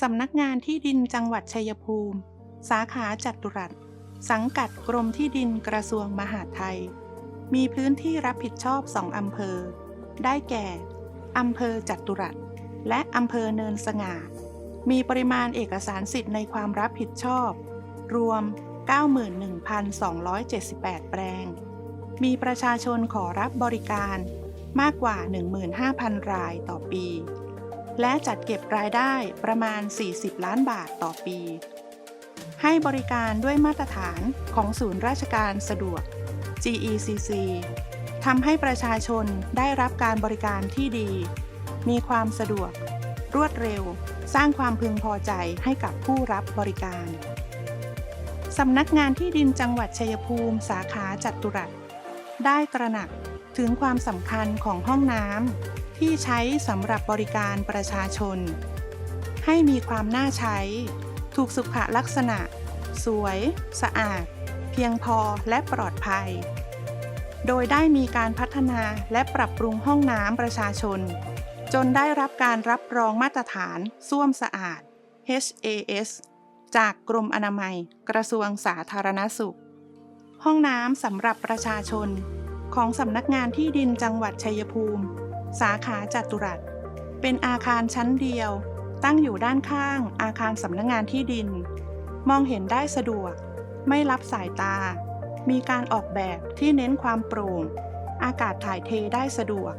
สำนักงานที่ดินจังหวัดชัยภูมิ สาขาจัตุรัส สังกัดกรมที่ดินกระทรวงมหาดไทย มีพื้นที่รับผิดชอบสองอำเภอ ได้แก่ อำเภอจัตุรัส และอำเภอเนินสง่า มีปริมาณเอกสารสิทธิ์ในความรับผิดชอบ รวม 91,278 แปลง มีประชาชนขอรับบริการมากกว่า 15,000 รายต่อปี และจัดเก็บรายได้ประมาณ 40 ล้านบาทต่อปี ให้บริการด้วยมาตรฐานของศูนย์ราชการสะดวก GECC ทำให้ประชาชนได้รับการบริการที่ดี มีความสะดวก รวดเร็ว สร้างความพึงพอใจให้กับผู้รับบริการสำนักงานที่ดินจังหวัดชัยภูมิสาขาจัตุรัส ได้ตระหนัก ถึงความสำคัญของห้องน้ำที่ใช้สำหรับบริการประชาชน ให้มีความน่าใช้ ถูกสุขลักษณะ สวย สะอาด เพียงพอและปลอดภัย โดยได้มีการพัฒนาและปรับปรุงห้องน้ำประชาชน จนได้รับการรับรองมาตรฐานส้วมสะอาด HAS จากกรมอนามัย กระทรวงสาธารณสุข ห้องน้ำสำหรับประชาชน ของสำนักงานที่ดินจังหวัดชัยภูมิ สาขาจัตุรัส เป็นอาคารชั้นเดียว ตั้งอยู่ด้านข้างอาคารสำนักงานที่ดิน มองเห็นได้สะดวก ไม่รับสายตา มีการออกแบบที่เน้นความโปร่ง อากาศถ่ายเทได้สะดวก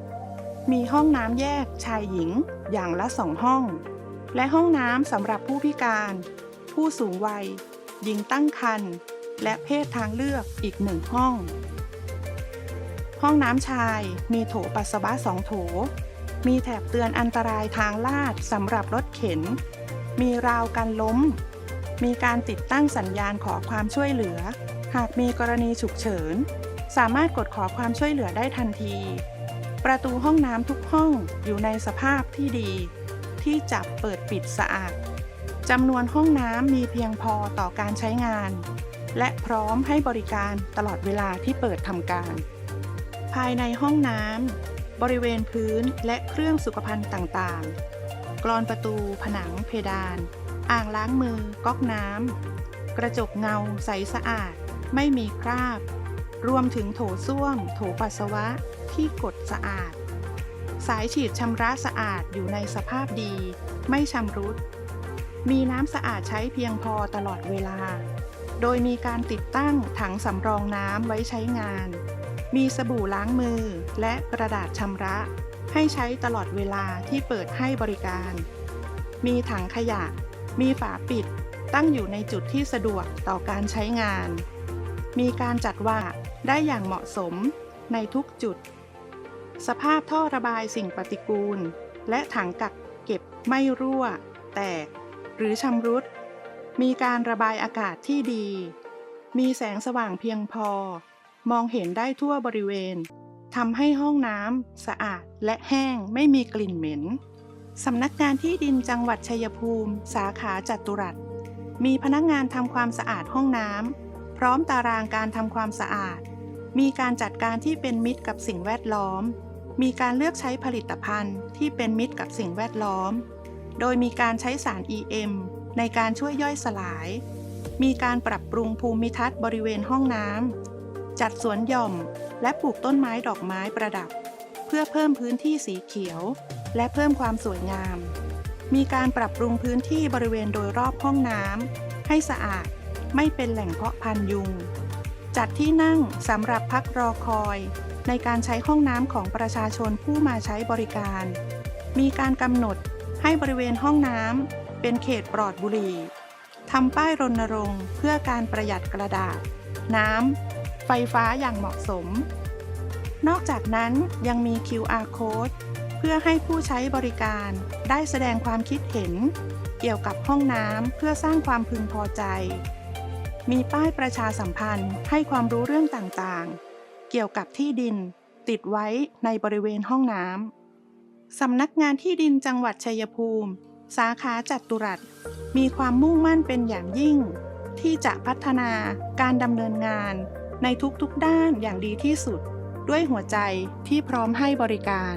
มีห้องน้ำแยกชายหญิงอย่างละสองห้อง และห้องน้ำสำหรับผู้พิการ ผู้สูงวัย หญิงตั้งครรภ์และเพศทางเลือกอีกหนึ่งห้อง ห้องน้ำชายมีโถปัสสาวะสองโถ มีแถบเตือนอันตรายทางลาดสำหรับรถเข็น มีราวกันล้ม มีการติดตั้งสัญญาณขอความช่วยเหลือ หากมีกรณีฉุกเฉิน สามารถกดขอความช่วยเหลือได้ทันที ประตูห้องน้ำทุกห้องอยู่ในสภาพที่ดี ที่จับเปิดปิดสะอาดจำนวนห้องน้ำมีเพียงพอต่อการใช้งาน และพร้อมให้บริการตลอดเวลาที่เปิดทำการ ภายในห้องน้ำ บริเวณพื้นและเครื่องสุขภัณฑ์ต่างๆ กรอนประตู ผนังเพดาน อ่างล้างมือ ก๊อกน้ำ กระจกเงาใสสะอาด ไม่มีคราบ รวมถึงโถส้วม โถปัสสาวะ ที่กดสะอาด สายฉีดชำระสะอาดอยู่ในสภาพดี ไม่ชำรุด มีน้ำสะอาดใช้เพียงพอตลอดเวลา โดยมีการติดตั้งถังสำรองน้ำไว้ใช้งาน มีสบู่ล้างมือ และกระดาษชำระ ให้ใช้ตลอดเวลาที่เปิดให้บริการ มีถังขยะ มีฝาปิด ตั้งอยู่ในจุดที่สะดวกต่อการใช้งาน มีการจัดว่าได้อย่างเหมาะสมในทุกจุด สภาพท่อระบายสิ่งปฏิกูล และถังกักเก็บไม่รั่ว แตก หรือชำรุด มีการระบายอากาศที่ดี มีแสงสว่างเพียงพอ มองเห็นได้ทั่วบริเวณทำให้ห้องน้ำสะอาดและแห้งไม่มีกลิ่นเหม็นสำนักงานที่ดินจังหวัดชัยภูมิ สาขาจัตุรัส มีพนักงานทำความสะอาดห้องน้ำพร้อมตารางการทำความสะอาด มีการจัดการที่เป็นมิตรกับสิ่งแวดล้อม มีการเลือกใช้ผลิตภัณฑ์ที่เป็นมิตรกับสิ่งแวดล้อม โดยมีการใช้สาร EM ในการช่วยย่อยสลาย มีการปรับปรุงภูมิทัศน์บริเวณห้องน้ำ จัดสวนหย่อมและปลูกต้นไม้ดอกไม้ประดับ เพื่อเพิ่มพื้นที่สีเขียว และเพิ่มความสวยงาม มีการปรับปรุงพื้นที่บริเวณโดยรอบห้องน้ำให้สะอาดไม่เป็นแหล่งเพาะพันยุง จัดที่นั่งสำหรับพักรอคอย ในการใช้ห้องน้ำของประชาชนผู้มาใช้บริการ มีการกำหนดให้บริเวณห้องน้ำเป็นเขตปลอดบุหรี่ทำป้ายรณรงค์เพื่อการประหยัดกระดาษ น้ำ ไฟฟ้าอย่างเหมาะสม นอกจากนั้นยังมี QR code เพื่อให้ผู้ใช้บริการได้แสดงความคิดเห็น เกี่ยวกับห้องน้ำเพื่อสร้างความพึงพอใจ มีป้ายประชาสัมพันธ์ให้ความรู้เรื่องต่างๆ เกี่ยวกับที่ดิน ติดไว้ในบริเวณห้องน้ำสำนักงานที่ดินจังหวัดชัยภูมิ สาขาจัตุรัส มีความมุ่งมั่นเป็นอย่างยิ่ง ที่จะพัฒนาการดำเนินงาน ในทุกๆด้านอย่างดีที่สุด ด้วยหัวใจที่พร้อมให้บริการ